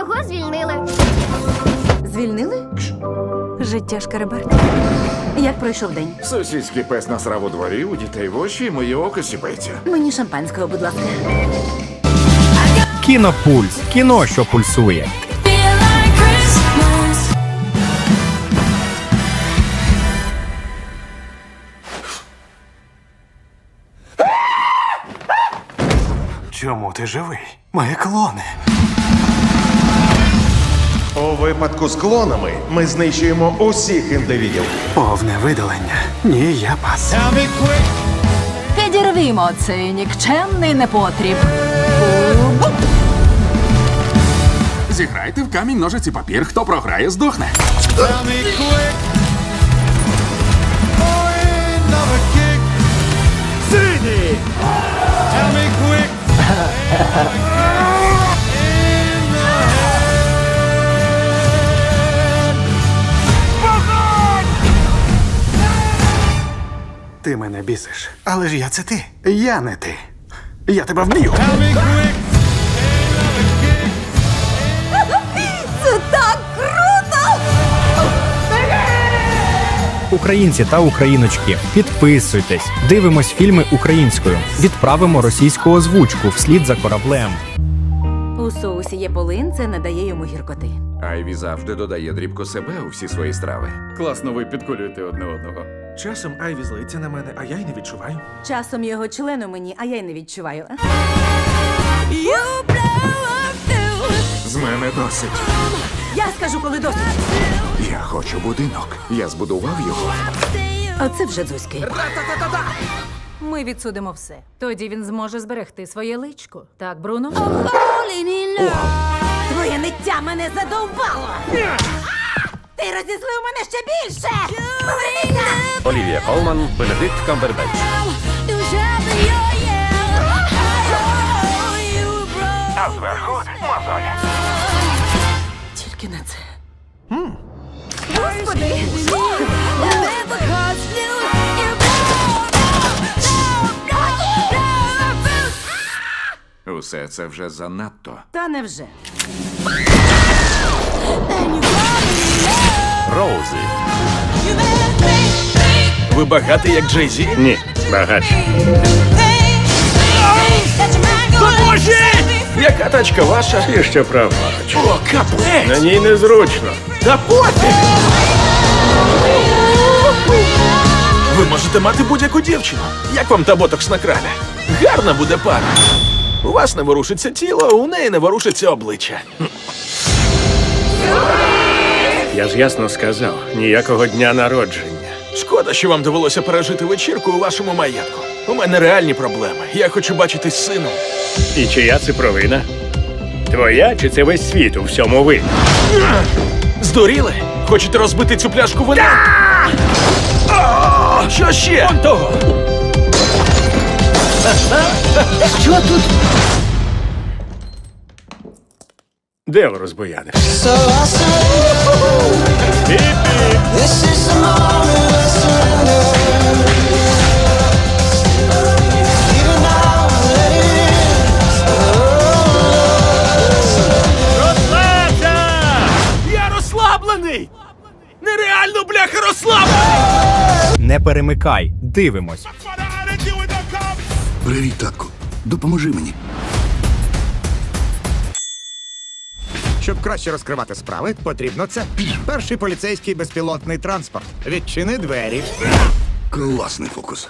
Його звільнили. Звільнили? Життя шкареберта. Як пройшов день? Сусідський пес насрав у дворі, у дітей в очі, і моє око сіпається. Мені шампанського, будь ласка. Кінопульс. Кіно, що пульсує. Чому ти живий? Мої клони. У випадку з клонами ми знищуємо усіх індивідів. Повне видалення. Ні, я пас. Підірвімо цей нікчемний непотріб. Зіграйте в камінь, ножиці, папір. Хто програє, здохне. Ти мене бісиш. Але ж я це ти. Я не ти. Я тебе вб'ю. Це так круто! Українці та україночки, підписуйтесь, дивимось фільми українською, відправимо російську озвучку вслід за кораблем. У соусі є полин, це надає йому гіркоти. Айві завжди додає дрібку себе у всі свої страви. Класно ви підколюєте одне одного. Часом Айві злиться на мене, а я й не відчуваю. Часом його член у мені, а я й не відчуваю. You. З мене досить. Я скажу, коли досить. Я хочу будинок. Я збудував його. Оце вже дзузьки. Ми відсудимо все. Тоді він зможе зберегти своє личко. Так, Бруно? Твоє ниття мене задовбало! Ти розізлив мене ще більше! Олівія Колман, Бенедикт Камбербетч. А зверху мозоль. Тільки не це. Fuse. Усе це вже занадто. Та невже. Then Ви багатий, як Джей Зі? Ні, багач. Допоможіть! Яка тачка ваша? І що прав, багач. О, капець! На ній незручно. Та пофіг! Ви можете мати будь-яку дівчину. Як вам та ботокс на крамі? Гарна буде пара. У вас не ворушиться тіло, у неї не ворушиться обличчя. Я ж ясно сказав, ніякого дня народження. Шкода, що вам довелося пережити вечірку у вашому маєтку. У мене реальні проблеми. Я хочу бачитись з сином. І чия це провина? Твоя чи це весь світ у всьому винен? Здуріли? Хочете розбити цю пляшку вина? А! Що ще? Вон того! Де ви розбоянив? Я Бляха! Не перемикай, дивимось. Привіт, татку. Допоможи мені. Щоб краще розкривати справи, потрібно це. Перший поліцейський безпілотний транспорт. Відчини двері. Класний фокус.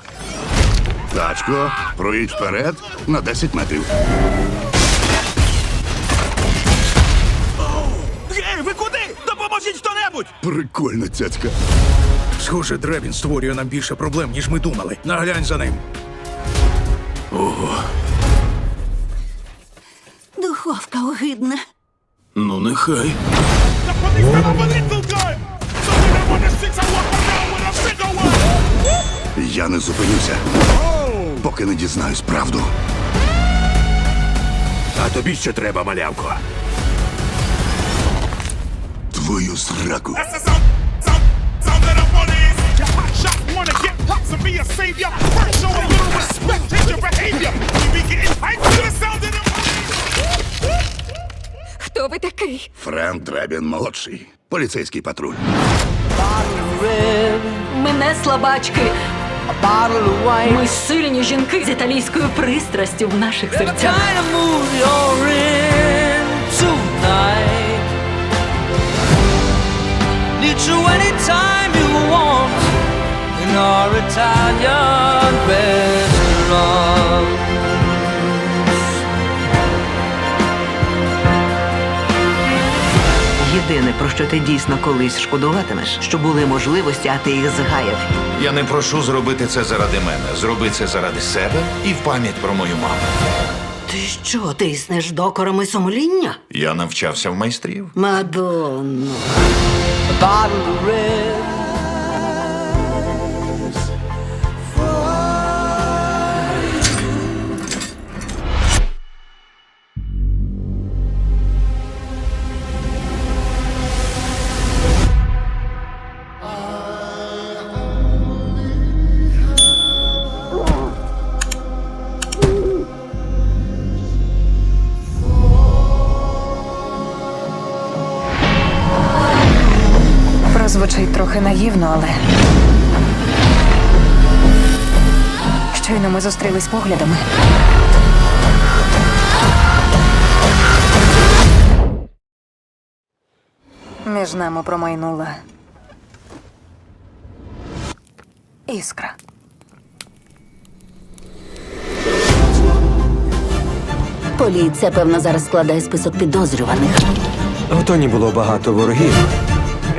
Тачко, проїдь вперед на 10 метрів. Хто-небудь! Прикольна цяцька. Схоже, Дребін створює нам більше проблем, ніж ми думали. Наглянь за ним. Духовка огидна. Ну, нехай. Я не зупинюся, поки не дізнаюсь правду. А тобі ще треба, малявко. Твою сраку. Хто ви такий? Френк Дребін молодший. Поліцейський патруль. Мене слабачки. Ми сильні жінки з італійською пристрастю в наших серцях. Єдине, про що ти дійсно колись шкодуватимеш, що були можливості, а ти їх згаяв. Я не прошу зробити це заради мене. Зроби це заради себе і в пам'ять про мою маму. Ти що, тиснеш докорами сумління? Я навчався в майстрів. Мадонно. Прозвучить трохи наївно, але. Щойно ми зустрілись поглядами. Між нами промайнула іскра. Поліція, певно, зараз складає список підозрюваних. В тоні було багато ворогів.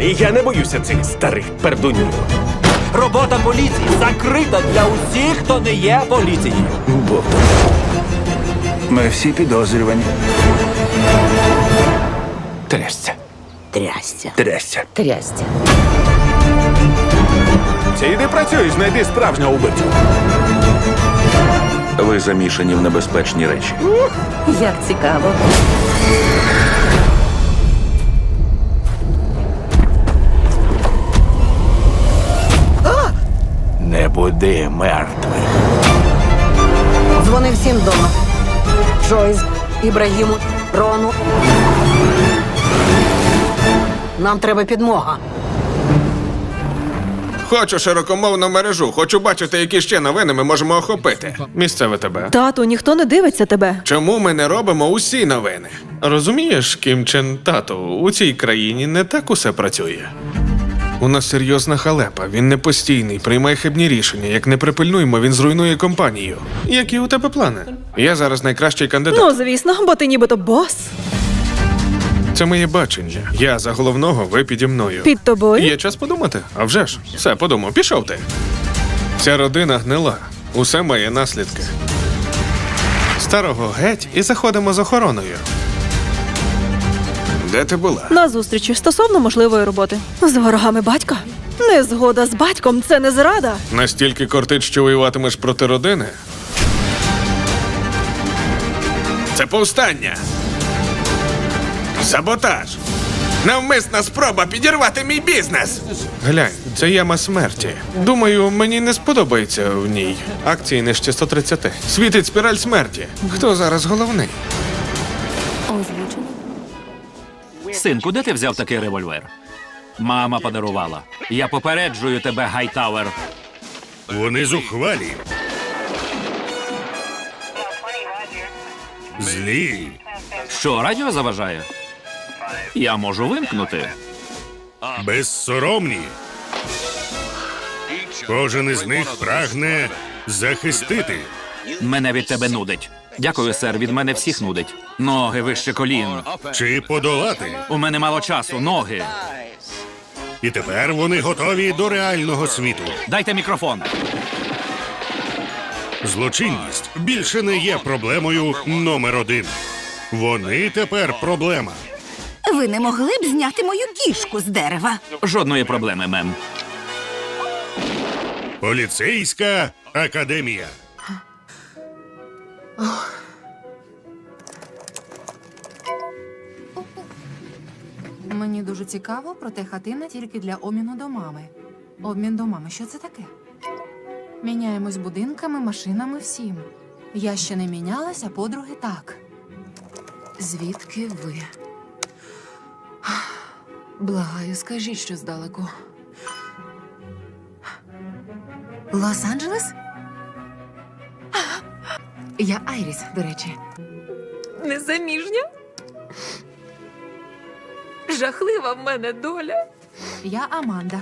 І я не боюся цих старих пердунів. Робота поліції закрита для усіх, хто не є поліцією. Бо Ми всі підозрювані. трясця, Трястя. трясця. Трястя. Це йди працюй, знайди справжнього убивцю. Ви замішані в небезпечні речі. Як цікаво. Не мертвих. Дзвони всім вдома. Джойс, Ібрагіму, Рону. Нам треба підмога. Хочу широкомовну мережу. Хочу бачити, які ще новини ми можемо охопити. Місцеве тебе. Тату, ніхто не дивиться тебе. Чому ми не робимо усі новини? Розумієш, Кім Чен тату, у цій країні не так усе працює. У нас серйозна халепа, він не постійний, приймає хибні рішення. Як не припильнуємо, він зруйнує компанію. Які у тебе плани? Я зараз найкращий кандидат. Ну, звісно, бо ти нібито бос. Це моє бачення. Я за головного, ви піді мною. Під тобою? Є час подумати? А вже ж. Все, подумав, пішов ти. Ця родина гнила. Усе має наслідки. Старого геть і заходимо з охороною. Де ти була? На зустрічі стосовно можливої роботи. З ворогами батька. Незгода з батьком це не зрада. Настільки кортить, що воюватимеш проти родини? Це повстання. Саботаж. Навмисна спроба підірвати мій бізнес. Глянь, це яма смерті. Думаю, мені не сподобається в ній. Акції нижче 130. Світить спіраль смерті. Хто зараз головний? Синку, де ти взяв такий револьвер? Мама подарувала. Я попереджую тебе, Гайтауер. Вони зухвалі. Злі. Що, радіо заважає? Я можу вимкнути. Безсоромні. Кожен із них прагне захистити. Мене від тебе нудить. Дякую, сер. Від мене всіх нудить. Ноги вище колін. Чи подолати. У мене мало часу. Ноги. І тепер вони готові до реального світу. Дайте мікрофон. Злочинність більше не є проблемою номер один. Вони тепер проблема. Ви не могли б зняти мою кішку з дерева? Жодної проблеми, мем. Поліцейська академія. Мені дуже цікаво, проте хатина тільки для обміну до мами. Обмін до мами, що це таке? Міняємось будинками, машинами, всім. Я ще не мінялася, подруги так. Звідки ви? Благаю, скажіть що здалеку. Лос-Анджелес? Я Айріс, до речі. Незаміжня? Жахлива в мене доля. Я Аманда.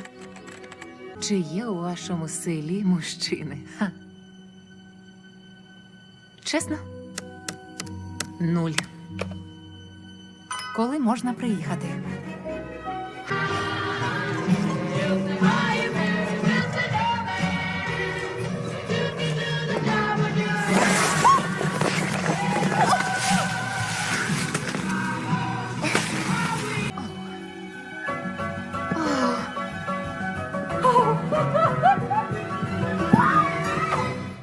Чи є у вашому селі мужчини? Ха. Чесно? Нуль. Коли можна приїхати?